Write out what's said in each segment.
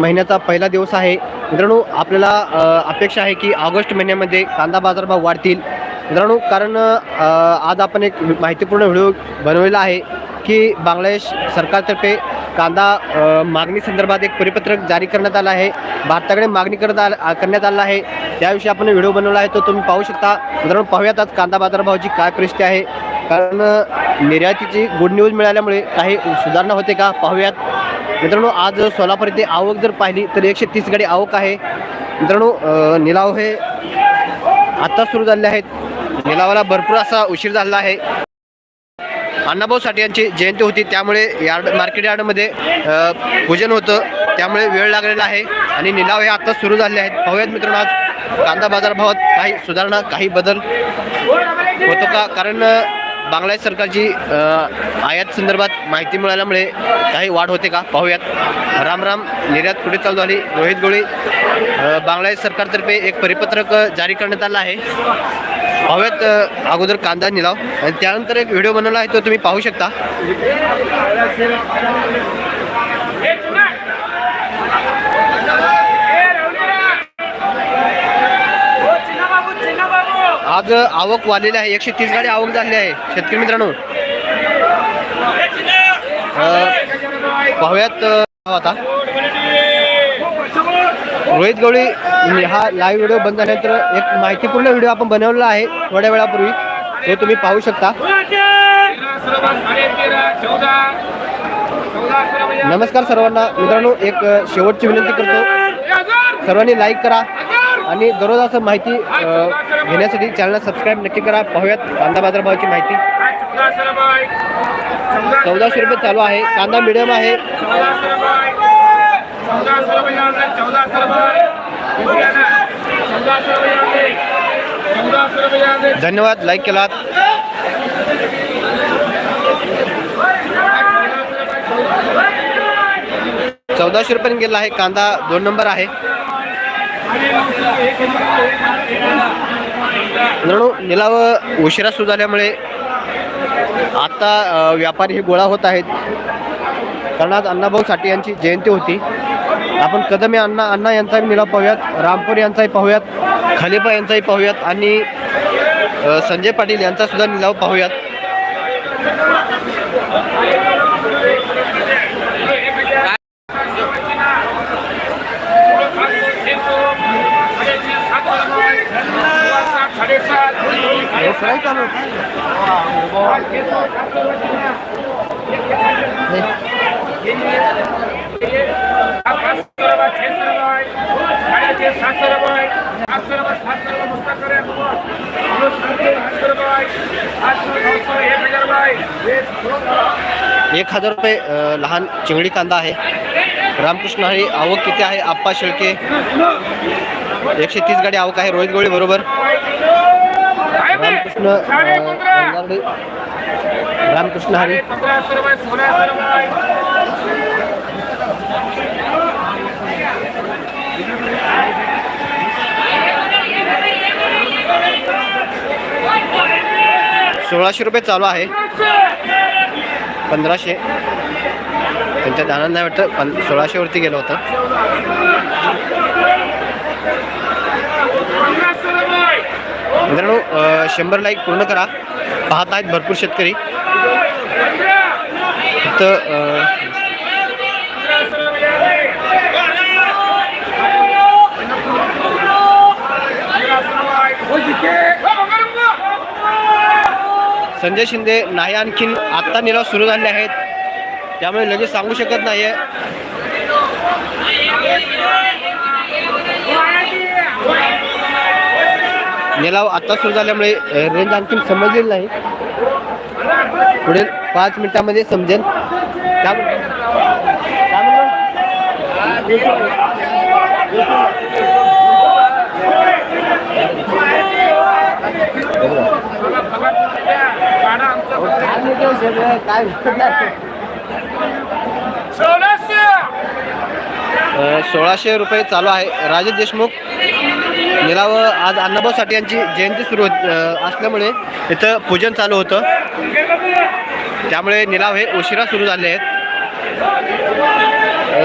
महिन्याचा पहिला दिवस आहे. मित्रांनो आपल्याला अपेक्षा आहे की ऑगस्ट महिन्यामध्ये कांदा बाजारभाव वाढतील. मित्रांनो कारण आज आपण एक माहितीपूर्ण व्हिडिओ बनवलेला आहे की बांगलादेश सरकारतर्फे कांदा मागणी संदर्भात एक परिपत्रक जारी करण्यात आलं आहे. भारताकडे मागणी करत आल करण्यात आलं आहे. त्याविषयी आपण व्हिडिओ बनवला आहे तो तुम्ही पाहू शकता. मित्रांनो पाहूयात आज कांदा बाजारभावाची काय परिस्थिती आहे. कारण निर्यातीची गुड न्यूज मिळाल्यामुळे काही सुधारणा होते का? पाहूयात. मित्रांनो आज सोलापूर येथे आवक जर पाहिली तर एकशे तीस गाडी आवक आहे. मित्रांनो निलाव हे आत्ता सुरू झाले आहेत. निलावाला भरपूर असा उशीर झाला आहे. अण्णाभाऊ साठे यांची जयंती होती त्यामुळे यार्ड मार्केट यार्डमध्ये पूजन होतं. त्यामुळे वेळ लागलेला आहे आणि निलाव हे आता सुरू झाले आहेत. पाहूयात मित्रांनो आज कांदा बाजारभावात काही सुधारणा काही बदल होतो का? कारण बांगलादेश सरकारची आयात संदर्भात माहिती मिळाल्यामुळे काही वाढ होते का? पाहूयात. राम राम. निर्यात कुठे चालू झाली. रोहित गोळी. बांगलादेश सरकारतर्फे एक परिपत्रक जारी करण्यात आलं आहे. पाहूयात अगोदर कांदा निलाव. आणि त्यानंतर एक व्हिडिओ बनवला आहे तो तुम्ही पाहू शकता. आज आवक वाढलेली आहे. एकशे तीस गाडी आवक झाली आहे. शेतकरी मित्रांनो अ, पाहूयात आता. रोहित गवळी हा लाईव्ह व्हिडिओ बंद झाल्यानंतर एक माहितीपूर्ण व्हिडिओ आपण बनवलेला आहे थोड्या वेळापूर्वी. तो तुम्ही पाहू शकता. नमस्कार सर्वांना. मित्रांनो एक शेवटची विनंती करतो. सर्वांनी लाईक करा. आणि दररोज असं माहिती घेण्यासाठी चॅनलला सबस्क्राईब नक्की करा. पाहूयात कांदा बाजारभावाची माहिती. चौदाशे रुपये चालू आहे. कांदा मिडियम आहे. धन्यवाद. लाईक केलात. चौदाशे रुपयाने गेला आहे. कांदा दोन नंबर आहे. मित्रांनो निलाव उशिरा सुरू झाल्यामुळे आता व्यापारी हे गोळा होत आहेत. कारण आज अण्णाभाऊ साठे यांची जयंती होती. आपण कदम या अण्णा अण्णा यांचाही निलाव पाहूयात रामपूर यांचाही पाहूयात खलिफा यांचाही पाहूयात आणि संजय पाटील यांचा सुद्धा निलाव पाहूयात. एक हज़ार रुपये लहान चिंगडी कांदा आहे. रामकृष्ण हरी आवक किती आहे? आप्पा शेळके. एकशे तीस गाडी आवक आहे. रोहित गोळी बरोबर. गंगारडे. रामकृष्ण हरी. सोळाशे रुपये चालू आहे. पंधराशे. त्यांच्या दानात नाही वाटतं पण सोळाशेवरती गेलं होतं. मित्रांनो शंभर लाईक पूर्ण करा. पाहत आहेत भरपूर शेतकरी. फक्त संजय शिंदे नाही आणखीन आत्ता निलाव सुरू झाले आहेत. त्यामुळे लगेच सांगू शकत नाही निलाव आत्ता सुरू झाल्यामुळे रेंज आणखी समजलेली नाही. पुढील पाच मिनिटामध्ये समजेल. काय सोळाशे रुपये चालू आहे. राजेश देशमुख निलाव आज अण्णाभाऊ साठे यांची जयंती सुरू होत असल्यामुळे इथं पूजन चालू होतं. त्यामुळे निलाव हे उशिरा सुरू झाले आहेत.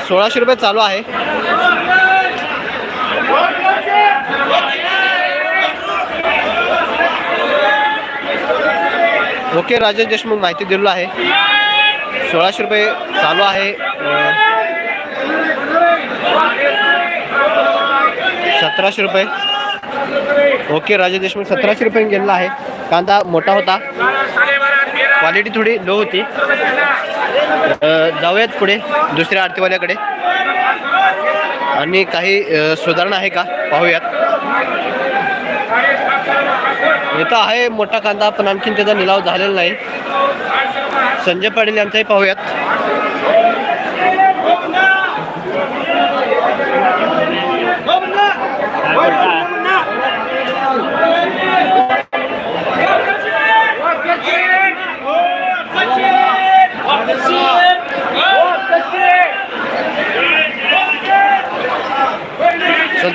सोळाशे रुपये चालू आहे. ओके राजेश देशमुख माहिती दिलेलं आहे. सोळाशे रुपये चालू आहे. सतराशे रुपये. ओके राजा देशमुख सतराशे रुपये गेलेला आहे. कांदा मोठा होता. क्वालिटी थोडी लो होती. जाऊयात पुढे दुसऱ्या आरतीवाल्याकडे. आणि काही सुधारणा आहे का? पाहूयात. इथं आहे मोठा कांदा पण आणखीन त्याचा निलाव झालेला नाही. संजय पाटील यांचाही पाहूयात.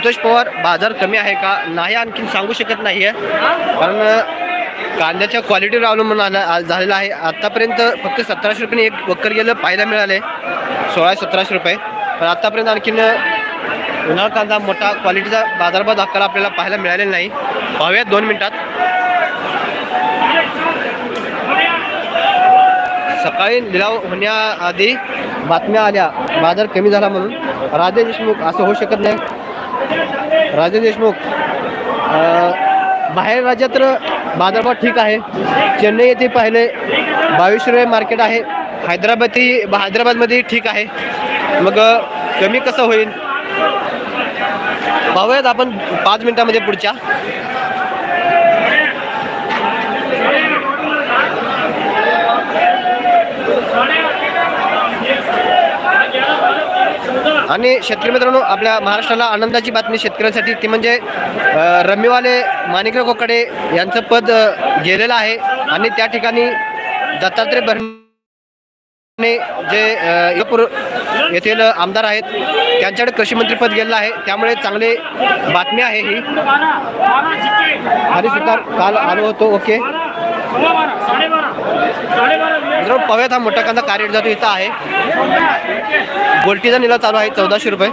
संतोष पवार बाजार कमी आहे का? नाही आणखीन सांगू शकत नाही आहे कारण कांद्याच्या क्वालिटीवर अवलंबून आला झालेला आहे. आत्तापर्यंत फक्त सतराशे रुपयाने एक वक्कर गेलं पाहायला मिळाले सोळा सतराशे रुपये. पण आत्तापर्यंत आणखीन उन्हाळा कांदा मोठा क्वालिटीचा बाजारभाव दाखला आपल्याला पाहायला मिळालेला नाही. पाहूयात दोन मिनिटात. सकाळी लिलाव होण्याआधी बातम्या आल्या. बाजार कमी झाला म्हणून. राधे देशमुख असं होऊ शकत नाही. राजे देशमुख बाहेर राज्यात तर बाजारभाव ठीक आहे. चेन्नई येथे पाहिले बावीस रुपये मार्केट आहे हैदराबादही हैदराबादमध्येही ठीक आहे. मग कमी कसं होईल? पाहूयात आपण पाच मिनिटामध्ये पुढच्या. आणि शेतकरी मित्रांनो आपल्या महाराष्ट्राला आनंदाची बातमी शेतकऱ्यांसाठी ती म्हणजे रम्यवाले माणिकराव कोकडे यांचं पद गेलेलं आहे. आणि त्या ठिकाणी दत्तात्रय भरणे जे यपूर येथील आमदार आहेत त्यांच्याकडे कृषी मंत्रीपद गेलेलं आहे. त्यामुळे चांगले बातमी आहे ही. हरी सुतार काल आलो होतो. ओके. मित्रांनो पव्यात हा मोठा कांदा काय रेट जातो इथं आहे. गोलटीचा निला चालू आहे चौदाशे रुपये.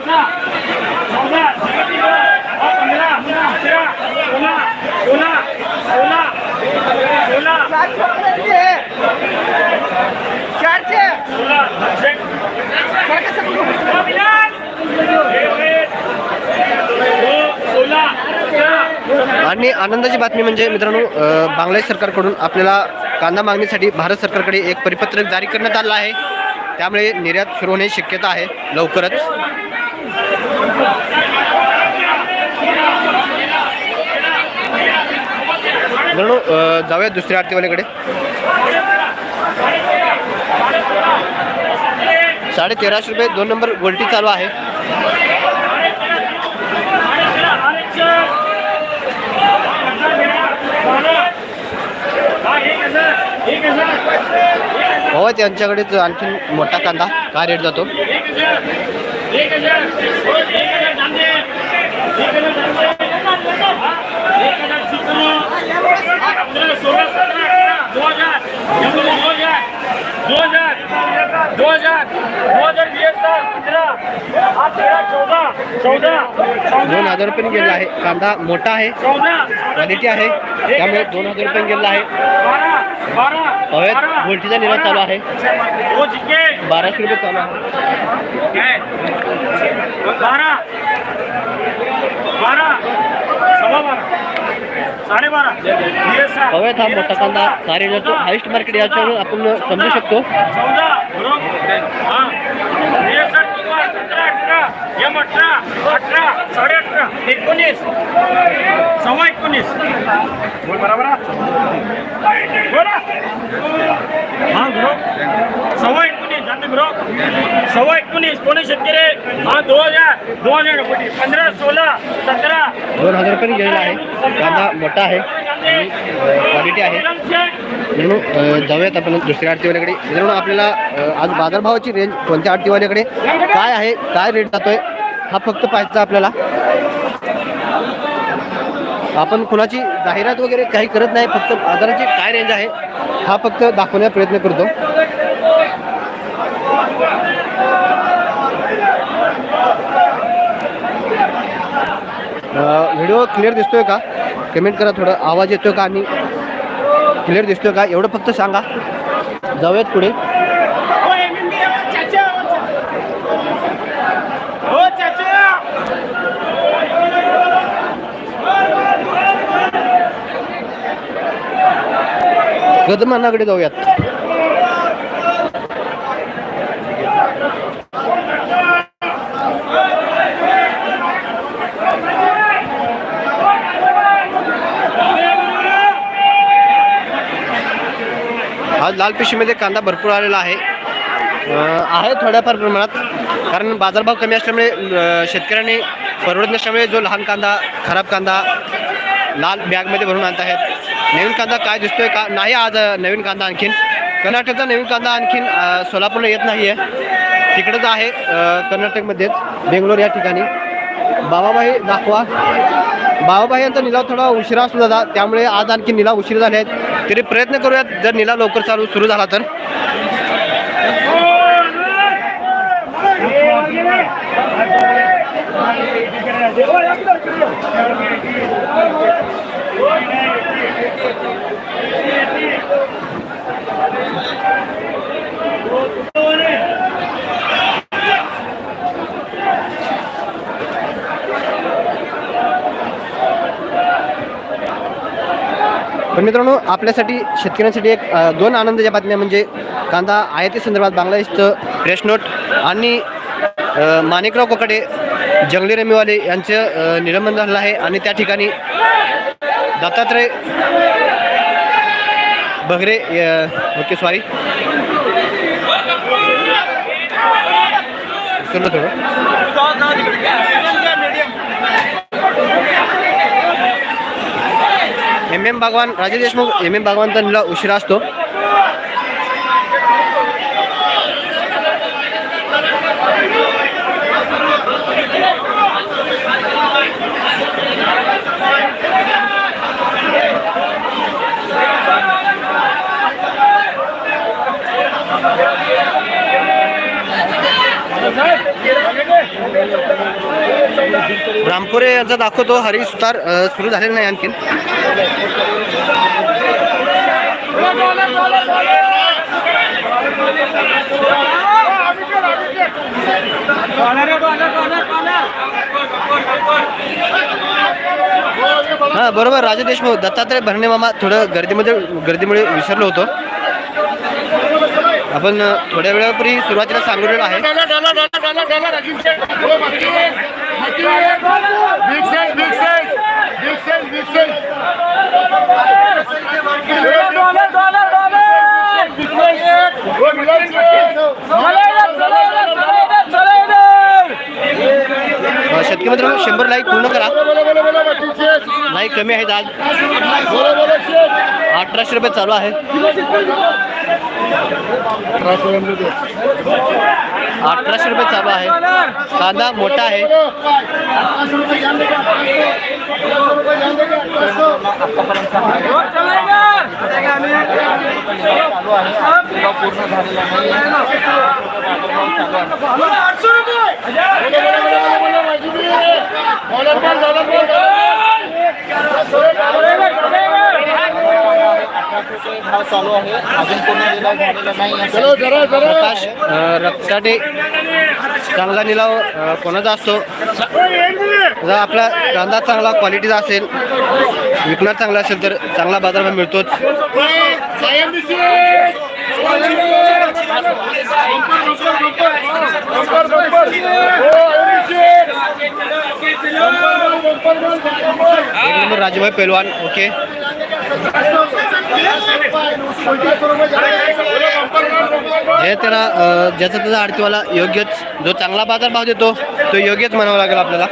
आणि आनंदाची बातमी म्हणजे मित्रांनो बांगलादेश सरकारकडून आपल्याला कांदा मागणीसाठी भारत सरकारकडे एक परिपत्रक जारी करण्यात आलं आहे. त्यामुळे निर्यात सुरू होण्याची शक्यता आहे. लवकरच. मित्रांनो जाऊया दुसऱ्या आरतीवाल्याकडे. साडे तेराशे रुपये दोन नंबर गोल्टी चालू आहे. हो त्यांच्याकडेच आणखी मोठा कांदा काय रेट जातो दोन हज़ार रुपये गेला आहे कांदा मोठा आहे क्वालिटी आहे त्यामुळे दोन हज़ार रुपये गेला आहे हवेत गोल्टीचा निराश चालू आहे बाराशे रुपये चालू आहे बारा बारा सव्वा बारा हवेत हा मोठा कांदा काय रेट जातो हायस्ट मार्केट याच्यावरून आपण समजू शकतो. हां. एम अठरा अठरा साडे अठरा एकोणीस. सव्वा एकोणीस. बोल बरोबर. हां गुरु सव्वा एकोणीस. जाते गुरु सव्वा एकोणीस. कोणी शेतकरी? हां दोन हजार. दोन हजार पंधरा सोळा सतरा दोन हजार रुपये गेलेला आहे. कांदा मोठा आहे आणि क्वालिटी आहे. मित्रांनो जाऊयात आपण दुसऱ्या आरतीवाल्याकडे. मित्रांनो आपल्याला आज बाजारभावाची रेंज कोणत्या आरतीवाल्याकडे? काय आहे? काय रेट जातोय? हा फक्त पाहायचा आपल्याला. आपण कुणाची जाहिरात वगैरे काही करत नाही फक्त बाजाराची काय रेंज आहे हा फक्त दाखवण्याचा प्रयत्न करतो. व्हिडिओ क्लिअर दिसतोय का? कमेंट करा थोडं. आवाज येतोय का आणि क्लिअर दिसतोय का? एवढं फक्त सांगा. जाऊयात पुढे. गदमानाकडे जाऊयात. लाल पिशवीमध्ये कांदा भरपूर आलेला आहे. आहे थोड्याफार प्रमाणात कारण बाजारभाव कमी असल्यामुळे शेतकऱ्यांनी परवडत नसल्यामुळे जो लहान कांदा खराब कांदा लाल बॅगमध्ये भरून आणत आहेत नवीन कांदा काय दिसतोय का? नाही आज नवीन कांदा आणखीन. कर्नाटकचा नवीन कांदा आणखीन सोलापूरला येत नाही आहे तिकडंच आहे कर्नाटकमध्येच बेंगलोर या ठिकाणी. बाबाबाई दाखवा. बाबाबाई यांचा निलाव थोडा उशिरा सुद्धा त्यामुळे आज आणखी निलाव उशीर झाले आहेत. तरी प्रयत्न करूयात. जर निला लवकर चालू सुरू झाला तर. पण मित्रांनो आपल्यासाठी शेतकऱ्यांसाठी एक दोन आनंदाच्या बातम्या म्हणजे कांदा आयाती संदर्भात बांगलादेशचं प्रेस नोट आणि माणिकराव कोकडे जंगली रमीवाले यांचं निलंबन झालं आहे आणि त्या ठिकाणी दत्तात्रय बगरे ओके सॉरी थोडं M M Bhagwan Raje Deshmukh M M भगवानचा निला उशिरा असतो रामपुरे यांचा दाखवतो हरी सुतार सुरू झालेला नाही आणखीन. हां बरोबर राजू देशमुख दत्तात्रय भरणे मामा थोडं गर्दीमध्ये गर्दीमुळे विसरलो होतो. आपण थोड्या वेळापूर्वी सुरुवातीला सांगितलेलं आहे. Big size, big शेतकरी मित्रांनो शंभर लाईक पूर्ण करा. लाईक कमी आहेत आज अठराशे रुपये चालू आहे. अठराशे रुपये चालू आहे. कांदा मोठा आहे. पाच रुपये चलो रक्ताटे चांगला निलाव कोणाचा असतो? जर आपला कांदा चांगला क्वालिटीचा असेल विकणार चांगला असेल तर चांगला बाजारभाव मिळतोच. एक नंबर राजूभाई पेलवान ओके. जे त्याला ज्याचा त्याचा आडतीवाला योग्यच जो चांगला बाजारभाव देतो तो योग्यच म्हणावा लागेल आपल्याला.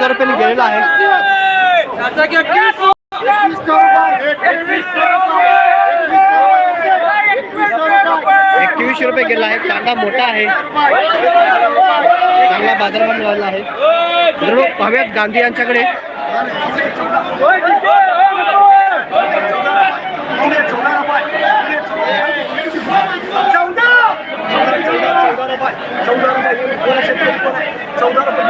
हजार रुपयांनी गेलेला आहे. एकवीसशे रुपये गेला आहे. कांदा मोठा आहे. चांगला बाजारभाव मिळाला आहे. मित्रांनो गांधी यांच्याकडे. चौदा चौदा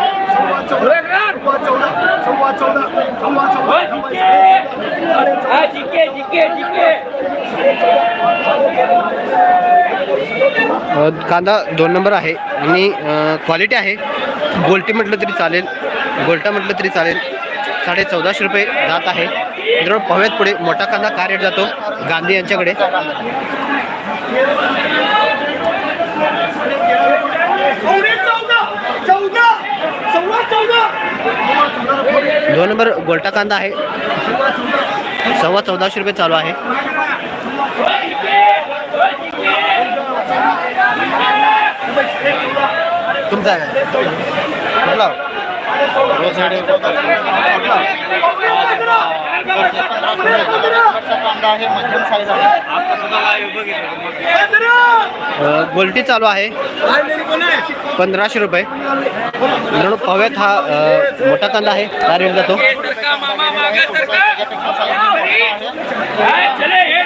जिके जिके जिके कांदा दोन नंबर आहे आणि क्वालिटी आहे. गोल्टी म्हटलं तरी चालेल. गोल्टा म्हटलं तरी चालेल. साडे चौदाशे रुपये जात आहे. मित्रांनो पाहूयात पुढे मोठा कांदा काय रेट जातो? गांधी यांच्याकडे. दोन नंबर गोल्टा कांदा आहे. सव्वा चौदाशे रुपये चालू आहे. तुमचा आहे. गोल्टी चालू आहे. पंधराशे रुपये. मित्रांनो पव्यात हा मोठा कांदा आहे. काय रेट जातो.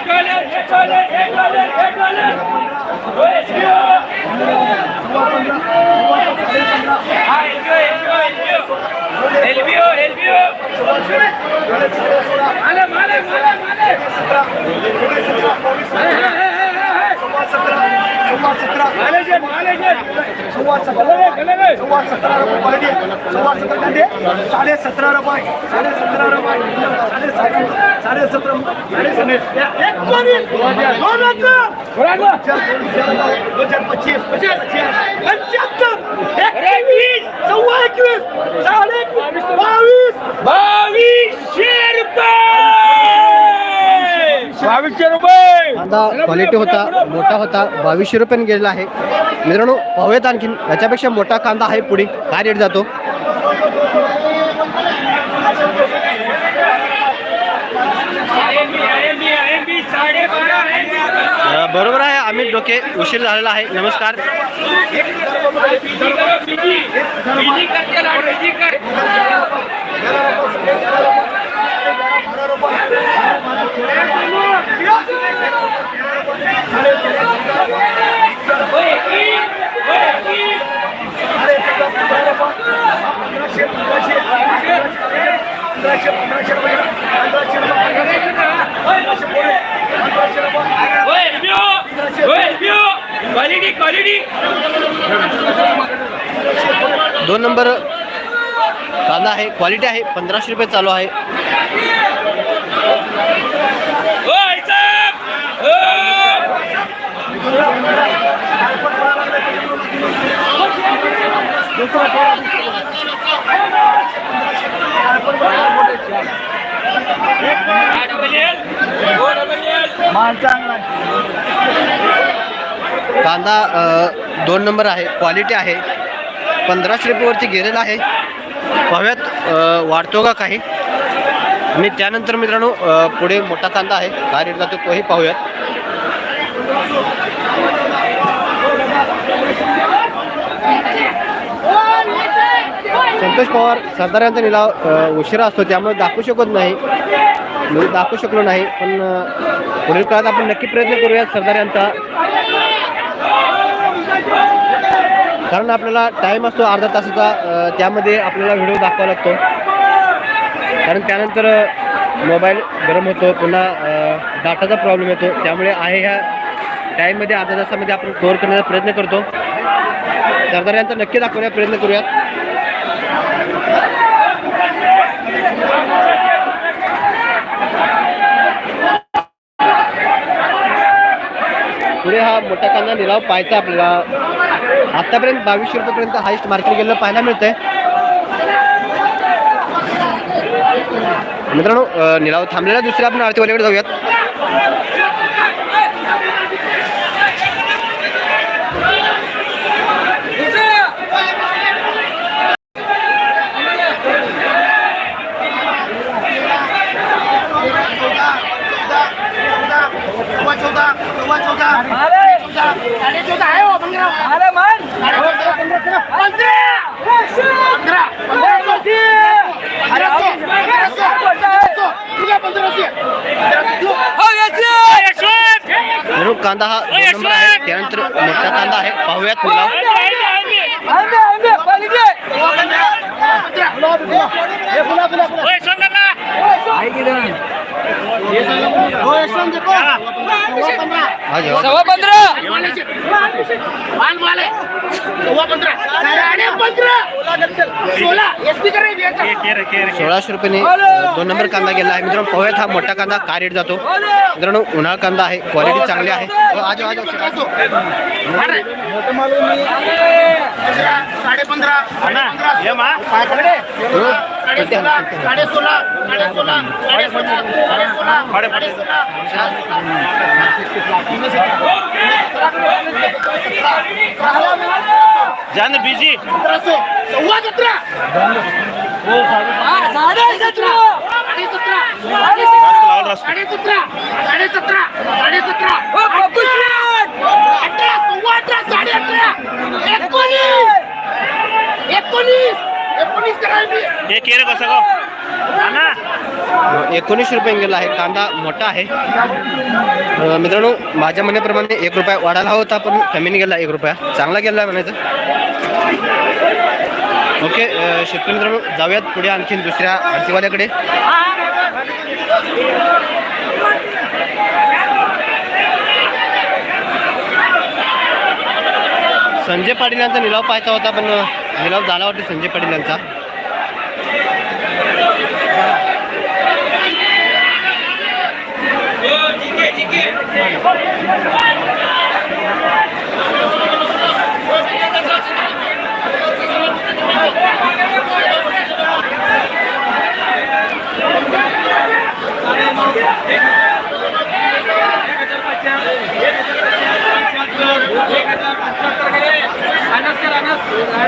सरका मामा मागे सरका हा, चले एक डॉलर एक डॉलर एक डॉलर एक डॉलर हो एसबीओ हा एसबीओ एसबीओ एसबीओ एसबीओ माले माले माले माले माले साडे सतरा रुपये साडे सतरा रुपये साडे साडे सतरा साडे सने पच्चीस पंच्याहत्तर एकवीस सव्वा एकवीस साडे बावीस बावीसशे रुपये बावीसशे रुपये. कांदा क्वालिटी होता मोठा होता बावीसशे रुपयाने गेलेला आहे. मित्रांनो पाहूयात आणखीन याच्यापेक्षा मोठा कांदा आहे पुढे. काय रेट जातो? बरोबर आहे अमित डोके उशीर झालेला आहे. नमस्कार. दोन नंबर कांदा आहे क्वालिटी आहे पंधराशे रुपये चालू आहे. कांदा दोन नंबर आहे क्वालिटी आहे. पंधराशे रुपयेवरती गेलेला आहे. पाहूयात वाढतो का काही? आणि त्यानंतर मित्रांनो पुढे मोठा कांदा आहे. काय रेट जातो तोही पाहूयात. संतोष पवार सातारा यांचा निलाव उशिरा असतो त्यामुळे दाखवू शकत नाही. मी दाखवू शकलो नाही पण पुढील काळात आपण नक्की प्रयत्न करूयात सरदार यांचा. कारण आपल्याला टाईम असतो अर्धा तासाचा त्यामध्ये आपल्याला व्हिडिओ दाखवावा लागतो. कारण त्यानंतर मोबाईल गरम होतो पुन्हा डाटाचा प्रॉब्लेम येतो. त्यामुळे आहे ह्या टाईममध्ये अर्धा तासामध्ये आपण कव्हर करण्याचा प्रयत्न करतो. सरदार यांचा नक्की दाखवण्याचा प्रयत्न करूयात. पुढे हा मोठा कांदा निलाव पाहायचा आपल्याला. आतापर्यंत बावीसशे रुपयेपर्यंत हायस्ट मार्केट गेलेलं पाहायला मिळतंय मित्रांनो निलाव थांबलेला दुसऱ्या आपण आरतीवाल्याकडे जाऊयात चौदा चौदा चौदा चौदा आहे कांदा हा दोन नंबर आहे. त्यानंतर मोठा कांदा आहे. पाहूयात माल. आहे सव्वा पंधरा. सोळाशे रुपयाने अ, दोन नंबर कांदा गेला आहे. मित्रांनो पाहूयात हा मोठा कांदा का रेट जातो? मित्रांनो उन्हाळा कांदा आहे. क्वालिटी चांगली आहे. हो, आज आज साडे पंधरा साडे सोळा साडे सोळा साडे सोळा साडे सोळा साडे सोळा साडे सोळा जान बिजी। सव्वा सतरा साडे सतरा साडे सतरा साडे सतरा साडे सतरा साडे सतरा अठरा सव्वा अठरा साडे अठरा एकोणीस! एकोणीस एकोणीस करायची हे केर कसं एकोणीस ना रुपये गेला आहे. कांदा मोठा आहे. मित्रांनो माझ्या म्हणण्याप्रमाणे एक रुपया वाढायला होता पण कमीने गेला एक रुपया. चांगला गेला आहे म्हणायचं. ओके शेतकरी मित्रांनो जाऊयात पुढे आणखीन दुसऱ्या आरतीवाल्याकडे संजय पाटील यांचा निलाव पाहायचा होता पण निलाव झाला वाटतं संजय पाटील यांचा.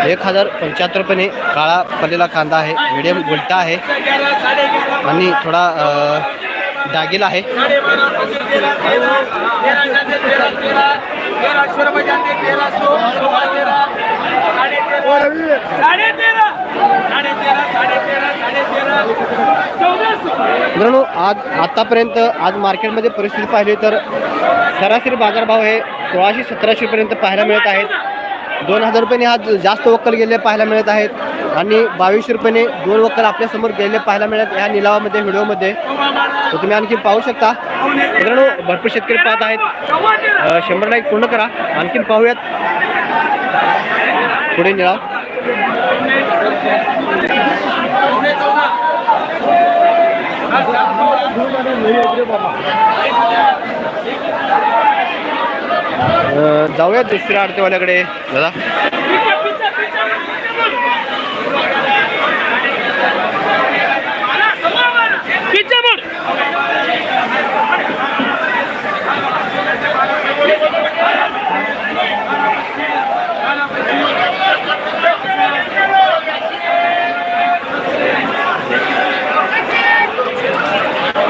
एक हजार पंच्याहत्तरपणे काळा पडलेला कांदा आहे. मिडियम उलटा आहे. आणि थोडा दागिला आहे. मित्रांनो आज आतापर्यंत आज मार्केटमध्ये परिस्थिती पाहिली तर सरासरी बाजारभाव हे सोळाशे सतराशे पाहायला मिळत आहेत. दोन हजार रुपयाने आज जास्त वक्कल गेले पाहायला मिळत आहेत. आणि बावीसशे रुपयाने दोन वक्कल आपल्यासमोर गेले पाहायला मिळत या निलावामध्ये व्हिडिओमध्ये. तर तुम्ही आणखी पाहू शकता. मित्रांनो भरपूर शेतकरी पाहत आहेत. शंभरला शंभर लाईक पूर्ण करा. आणखीन पाहूयात. पुढे निलाव. जाऊयात दुसऱ्या आडतेवाल्याकडे दादा.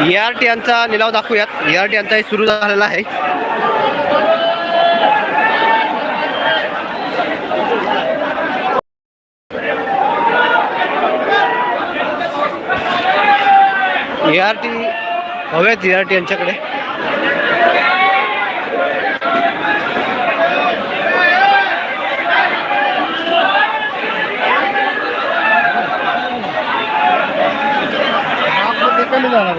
ए आर टी यांचा निलाव दाखवूयात. ए आर टी यांचाही सुरू झालेला आहे. A R T A R T यांच्याकडे कमी जाणार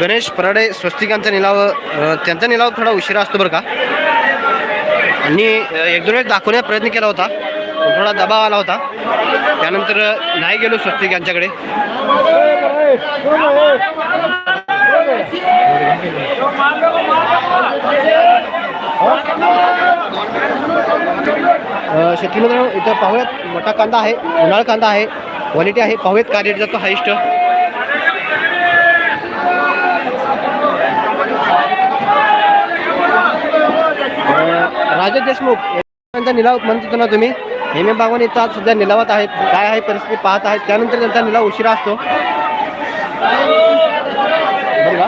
गणेश पराडे स्वस्तिकांचा निलाव त्यांचा निलाव थोडा उशिरा असतो बरं का? आणि एक दोन वेळेस दाखवण्याचा प्रयत्न केला होता. थोडा दबाव आला होता. त्यानंतर नाही गेलो स्वस्तिक यांच्याकडे शेतकरी मित्रांनो इथं पाहूयात मोठा कांदा आहे उन्हाळ कांदा आहे क्वालिटी आहे पाहूयात का रेट जातो हायस्ट राजा देशमुख यांचा निलाव म्हणत होतो ना तुम्ही हेमे बागवान इथं आज सध्या निलावात आहेत काय आहे परिस्थिती पाहत आहेत त्यानंतर त्यांचा निलाव उशिरा असतो. बघा.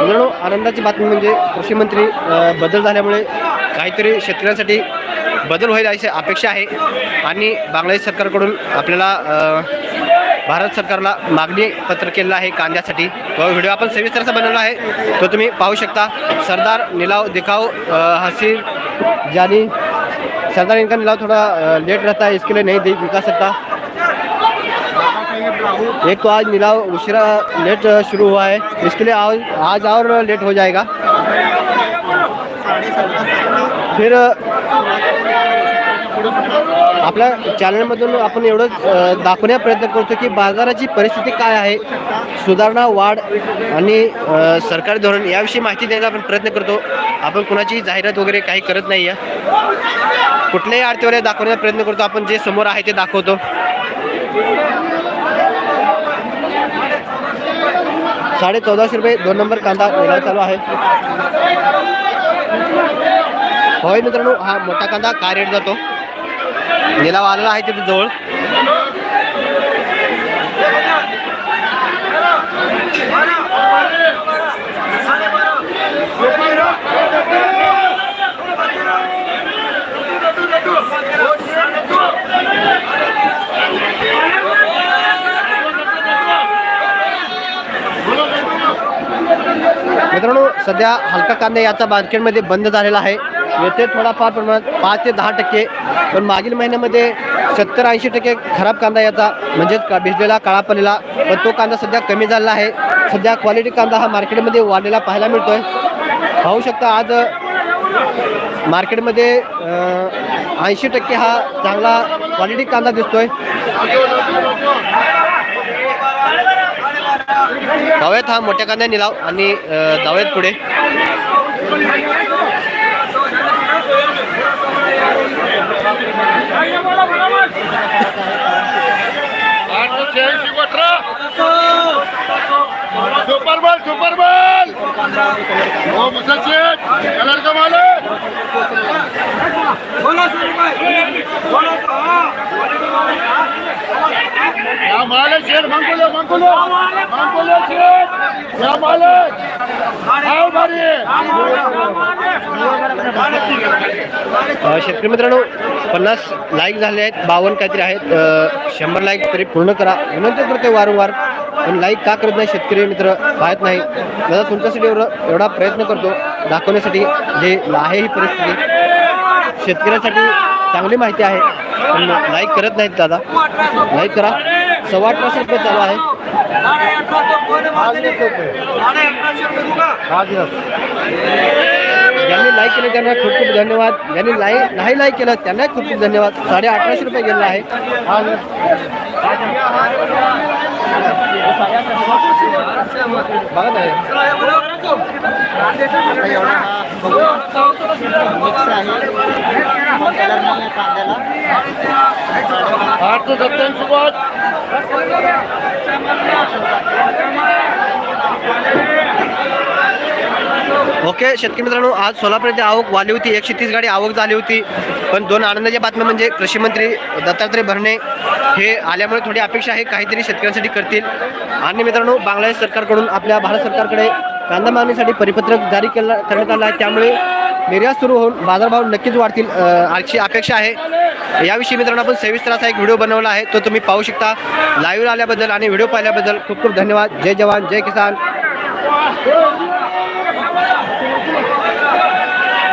मित्रांनो आनंदाची बातमी म्हणजे कृषी मंत्री बदल झाल्यामुळे काहीतरी शेतकऱ्यांसाठी बदल होईल अशी अपेक्षा आहे. आणि बांगलादेश सरकारकडून आपल्याला भारत सरकारला मागणी पत्र केलेलं आहे कांद्यासाठी. तो व्हिडिओ आपण सविस्तरचा बनवला आहे. तो तुम्ही पाहू शकता. सरदार निलाव देखाव हसीर जानी. सरदार इनका निलाव थोड़ा लेट रहता है इसके लिए नहीं दे- दिखा सकता एक तो आज मिला उशिरा लेट शुरू हुआ है। इसके लिए आज आज और लेट हो जाएगा। फिर आपल्या चॅनलमधून आपण एवढंच दाखवण्या दाखवण्याचा प्रयत्न करतो की बाजाराची परिस्थिती काय आहे सुधारणा वाढ आणि सरकारी धोरण याविषयी माहिती द्यायचा आपण प्रयत्न करतो. आपण कुणाची जाहिरात वगैरे काही करत नाही आहे कुठल्याही आरतीवर दाखवण्याचा प्रयत्न करतो. आपण जे समोर आहे ते दाखवतो. साडे चौदाशे रुपये दोन नंबर कांदा निलाव चालू आहे. होय मित्रांनो हा मोठा कांदा काय रेट जातो? निलाव आलेला आहे तिथे जवळ मित्रांनो सध्या हलका कांदा याचा मार्केटमध्ये बंद झालेला आहे. येथे थोडाफार प्रमाणात पाच ते दहा टक्के पण मागील महिन्यामध्ये सत्तर ऐंशी टक्के खराब कांदा याचा म्हणजेच का भिजलेला काळा पडलेला पण तो कांदा सध्या कमी झालेला आहे. सध्या क्वालिटी कांदा हा मार्केटमध्ये वाढलेला पाहायला मिळतोय. पाहू शकता आज मार्केटमध्ये ऐंशी टक्के हा चांगला क्वालिटी कांदा दिसतोय. जाऊयात हा मोठ्या कांद्या निलाव आणि जाऊयात पुढे. सुपर बॉल सुपर बॉल मुसाचे कलर का मालक या मालक या मालक शेतकरी मित्रांनो पन्नास लाईक झाले आहेत बावन्न काहीतरी आहेत. शंभर लाईक तरी पूर्ण करा. विनंती करते वारंवार पण लाईक का करत नाही शेतकरी मित्र? पाहत नाही. दादा तुमच्यासाठी एवढं एवढा प्रयत्न करतो दाखवण्यासाठी जे आहे ही परिस्थिती. शेतकऱ्यासाठी चांगली माहिती आहे. पण लाईक करत नाहीत दादा. लाईक करा. सव्वा अठराशे रुपये चालू आहे. ज्यांनी लाईक केलं त्यांना खूप खूप धन्यवाद. ज्यांनी लाईक नाही लाईक केलं त्यांना खूप खूप धन्यवाद. साडे अठराशे रुपये गेलेला आहे. आठ सौ सत्याऐंशी बॉल ओके शेतकरी मित्रांनो आज सोलापूर येथे आवक वाढली होती. एकशे तीस गाडी आवक झाली होती. पण दोन आनंदाच्या बातम्या म्हणजे कृषी मंत्री दत्तात्रय भरणे हे आल्यामुळे थोडी अपेक्षा आहे. काहीतरी शेतकऱ्यांसाठी करतील. आणि मित्रांनो बांगलादेश सरकारकडून आपल्या भारत सरकारकडे कांदा मागणीसाठी परिपत्रक जारी केला करण्यात आलं आहे. त्यामुळे निर्यात सुरू होऊन बाजारभाव नक्कीच वाढतील अशी अपेक्षा आहे. याविषयी मित्रांनो आपण सविस्तर असा एक व्हिडिओ बनवला आहे. तो तुम्ही पाहू शकता. लाईव्ह आल्याबद्दल आणि व्हिडिओ पाहिल्याबद्दल खूप खूप धन्यवाद. जय जवान जय किसान.